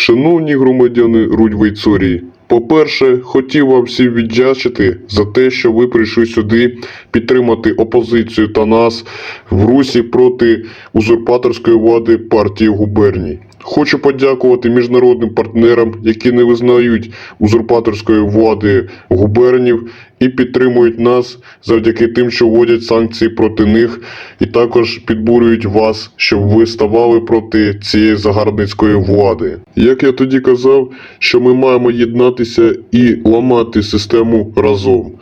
Шановні громадяни Рудь-Вейцорії, по-перше, хотів вам всім віддячити за те, що ви прийшли сюди підтримати опозицію та нас в русі проти узурпаторської влади партії губерній. Хочу подякувати міжнародним партнерам, які не визнають узурпаторської влади губернів і підтримують нас завдяки тим, що вводять санкції проти них, і також підбурюють вас, щоб ви ставали проти цієї загарбницької влади. Як я тоді казав, що ми маємо єднатися і ламати систему разом.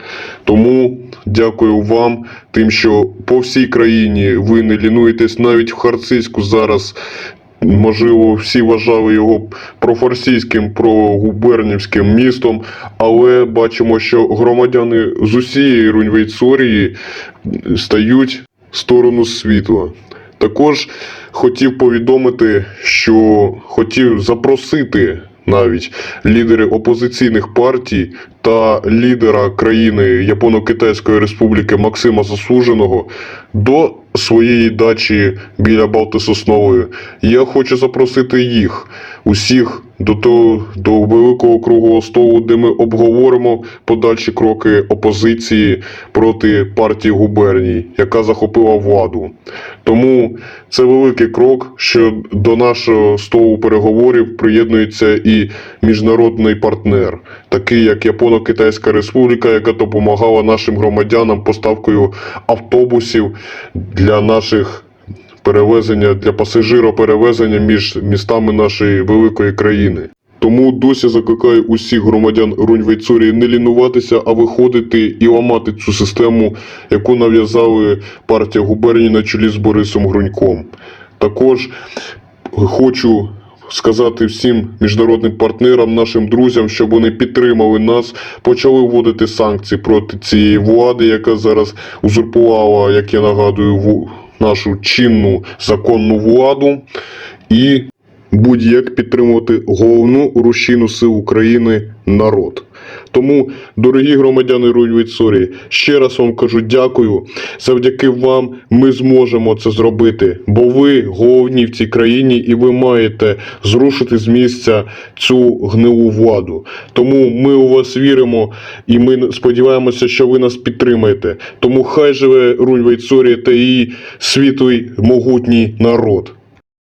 Тому дякую вам, тим, що по всій країні ви не лінуєтесь навіть в Харцизьку зараз. Можливо, всі вважали його профарсійським, прогубернівським містом, але бачимо, що громадяни з усієї Руньвейцорії стають в сторону світла. Також хотів повідомити, що хотів запросити навіть лідери опозиційних партій та лідера країни Японо-Китайської Республіки Максима Засуженого до своєї дачі біля Балтисоснової. Я хочу запросити їх усіх до того до великого круглого столу, де ми обговоримо подальші кроки опозиції проти партії губерній, яка захопила владу. Тому це великий крок, що до нашого столу переговорів приєднується і міжнародний партнер, такий як Японо-Китайська Республіка, яка допомагала нашим громадянам поставкою автобусів для наших перевезення для пасажироперевезення між містами нашої великої країни. Тому досі закликаю усіх громадян Рунь-Вейцурії не лінуватися, а виходити і ламати цю систему, яку нав'язали партія губернії на чолі з Борисом Груньком. Також хочу сказати всім міжнародним партнерам, нашим друзям, щоб вони підтримали нас, почали вводити санкції проти цієї влади, яка зараз узурпувала, як я нагадую, нашу чинну законну владу, і будь-як підтримувати головну рушійну сил України народ. Тому, дорогі громадяни Руйвіцорії, ще раз вам кажу дякую. Завдяки вам ми зможемо це зробити, бо ви головні в цій країні і ви маєте зрушити з місця цю гнилу владу. Тому ми у вас віримо і ми сподіваємося, що ви нас підтримаєте. Тому хай живе Рунь Вейцорія та її світлий могутній народ.